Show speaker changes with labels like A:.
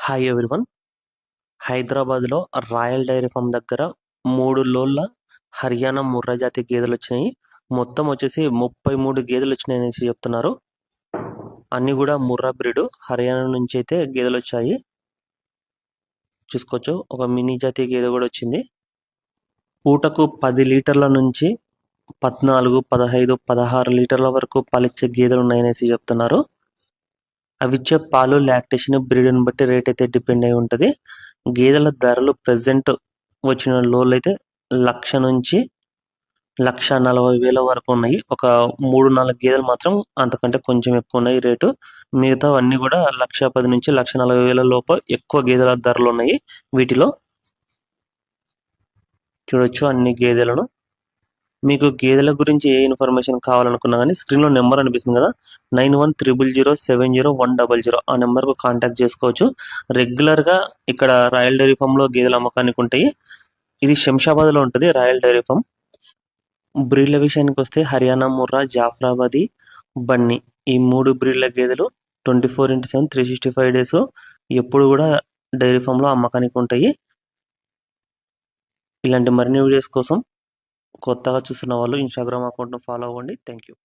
A: Hi everyone హైదరాబాద్లో royal dairy farm దగ్గర మూడు లోళ్ళ హర్యానా ముర్రా జాతి గేదెలు వచ్చినాయి. మొత్తం వచ్చేసి ముప్పై మూడు గేదెలు వచ్చినాయి అనేసి చెప్తున్నారు. అన్ని కూడా ముర్రా బ్రీడ్ హర్యానా నుంచి అయితే గేదెలు వచ్చాయి. చూసుకోవచ్చు ఒక మినీ జాతి గేదె కూడా వచ్చింది. పూటకు పది లీటర్ల నుంచి పద్నాలుగు పదహైదు పదహారు లీటర్ల వరకు పాలిచ్చే గేదెలు ఉన్నాయనేసి చెప్తున్నారు. అవి ఇచ్చే పాలు లాక్టేషన్ బ్రీడ్ని బట్టి రేట్ అయితే డిపెండ్ అయి ఉంటుంది. గేదెల ధరలు ప్రజెంట్ వచ్చిన లోన్లు అయితే లక్ష నుంచి లక్ష నలభై వేల వరకు ఉన్నాయి. ఒక మూడు నాలుగు గేదెలు మాత్రం అంతకంటే కొంచెం ఎక్కువ ఉన్నాయి రేటు. మిగతా అన్ని కూడా లక్ష పది నుంచి లక్ష నలభై వేల లోపు ఎక్కువ గేదెల ధరలు ఉన్నాయి వీటిలో. చూడొచ్చు అన్ని గేదెలను. మీకు గేదెల గురించి ఏ ఇన్ఫర్మేషన్ కావాలనుకున్నా కానీ స్క్రీన్లో నెంబర్ అనిపిస్తుంది కదా nine one triple zero seven zero one double zero ఆ నెంబర్కు కాంటాక్ట్ చేసుకోవచ్చు. రెగ్యులర్గా ఇక్కడ రాయల్ డైరీ ఫామ్లో గేదెల అమ్మకానికి ఉంటాయి. ఇది శంషాబాద్లో ఉంటుంది రాయల్ డైరీ ఫామ్. బ్రీడ్ల విషయానికి వస్తే హర్యానా ముర్రా జాఫ్రాబాదీ బన్నీ ఈ మూడు బ్రీడ్ల గేదెలు twenty four into seven three sixty five days ఎప్పుడు కూడా డైరీ ఫామ్లో అమ్మకానికి ఉంటాయి. ఇలాంటి మరిన్ని వీడియోస్ కోసం కొత్తగా చూస్తున్న వాళ్ళు ఇన్స్టాగ్రామ్ అకౌంట్ను ఫాలో అవ్వండి. Thank you